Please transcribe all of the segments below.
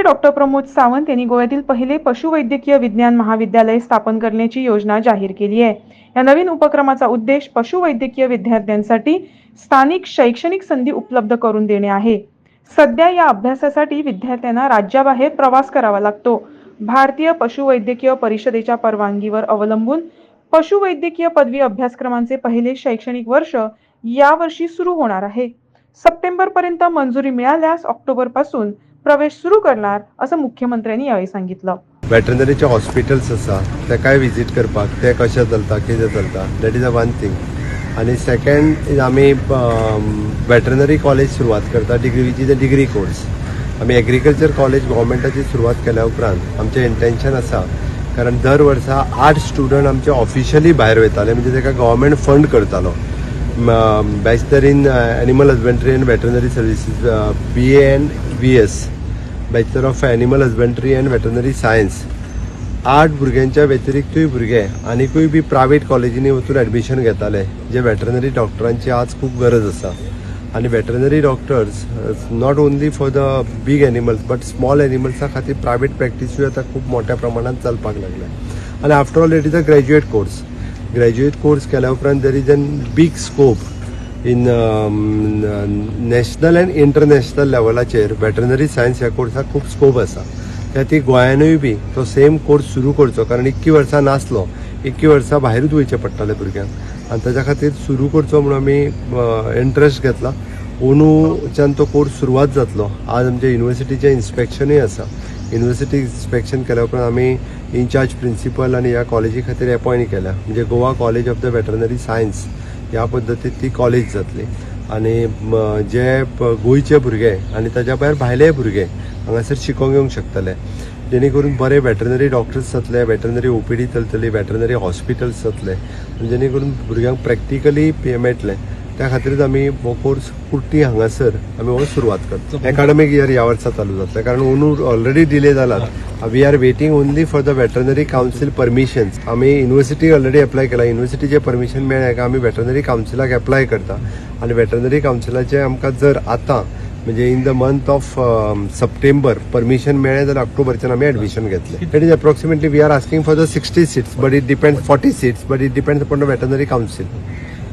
मुख्यमंत्री डॉक्टर प्रमोद सावंत यांनी गोव्यातील पहिले पशुवैद्यकीय विज्ञान महाविद्यालय स्थापन करण्याची योजना जाहीर केली आहे. या नवीन उपक्रमाचा उद्देश पशुवैद्यकीय विद्यार्थ्यांसाठी स्थानिक शैक्षणिक संधी उपलब्ध करून देणे आहे. सध्या या अभ्यासासाठी विद्यार्थ्यांना राज्याबाहेर प्रवास करावा लागतो. भारतीय पशुवैद्यकीय परिषदेच्या परवानगीवर अवलंबून पशुवैद्यकीय पदवी अभ्यासक्रमांचे पहिले शैक्षणिक वर्ष यावर्षी सुरू होणार आहे. सप्टेंबरपर्यंत मंजुरी मिळाल्यास ऑक्टोबरपासून पासून प्रवेश सुरू करणार असं मुख्यमंत्र्यांनी यावेळी सांगितलं. वेटरनरीचे हॉस्पिटल्स आसा तेकाय विजीट करपाक ते कशें चलता कितें चलता that is a one thing आनी सेकंड आमी वेटरनरी कॉलेज सुरवात करता degree which is a degree course आमी एग्रीकल्चर कॉलेज गव्हर्मेंटाची सुरवात केल्या उपरांत आमचें इंटेन्शन आसा कारण दर वर्सा आठ स्टुडंट आमचे ऑफिशियली भायर वयताले म्हणजे ताका गव्हर्मेंट फंड करतालो. Bachelor in animal husbandry and veterinary services B A and B S bachelor of animal husbandry and veterinary science. आठ भुरग्यांच्या व्यतिरिक्तूय भुरगे आनिकूय बी प्रायवेट कॉलेजींनी वचून ॲडमिशन घेताले जे वेटनरी डॉक्टरांची आज खूब गरज आसा. आनी veterinary doctors not only for the big animals but small एनिमल्सा खातीर प्रायवेट प्रॅक्टिसूय आतां खूब मोठ्या प्रमाणात चलपाक लागल्या. आनी after all it is a graduate course graduate course केल्या उपरांत there is an big scope in national and international लेवलाचेर veterinary science ह्या कोर्साक खूब स्कोप आसा त्या ती गोंयानूय बी तो सेम कोर्स सुरू करचो. कारण इतकी वर्सां नासलो. इतकी वर्सां भायरूच वयचें पडटालें भुरग्यांक आनी ताच्या खातीर सुरू करचो म्हणून आमी इंट्रस्ट घेतला. अंदूच्यान तो कोर्स सुरवात जातलो. आज आमच्या युनिवर्सिटीचें इन्स्पेक्शनूय आसा युनिवर्सिटी इन्स्पेक्शन केल्या उपरांत आमी इन्चार्ज प्रिंसिपल आनी ह्या कॉलेजी खातीर एपॉयंट केल्या. म्हणजे Goa college of the veterinary science ह्या पद्दतीन ती कॉलेज जातली. आनी जे गोंयचे भुरगे आनी ताच्या भायर भायले भुरगे हांगासर शिकोंक येवंक शकतले. जेणे करून बरे वेटरनरी डॉक्टर्स जातले वेटरनरी ओपीडी चलतली वेटरनरी हॉस्पिटल्स जातले. जेणे करून भुरग्यांक प्रॅक्टिकली मेळटलें त्या खातीरच आमी हो कोर्स कुर्टी हांगासर आमी हो सुरवात करतो. एकाडमीक इयर ह्या वर्सा चालू जातलें कारण अंदू already delay जालात we are waiting only for the veterinary council permissions आमी युनिव्हर्सिटी ऑलरेडी एप्लाय केला. युनिव्हर्सिटीचे परमिशन मेळ्ळें काय आमी वेटरनरी कावन्सिलाक एप्लाय करता. आनी वेटरनरी कावन्सिलाचे आमकां जर आतां म्हणजे in the month of September permission मेळ्ळें जाल्यार ऑक्टोबरच्यान आमी ॲडमिशन घेतले. It is approximately we are asking for the sixty seats but it depend forty seats but it depends upon the veterinary council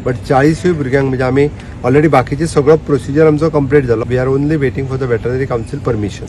but चाळीसूय भुरग्यांक म्हणजे आमी ऑलरेडी बाकीचे सगळो प्रोसिजर आमचो कंप्लीट जालो we are only waiting for the veterinary council permission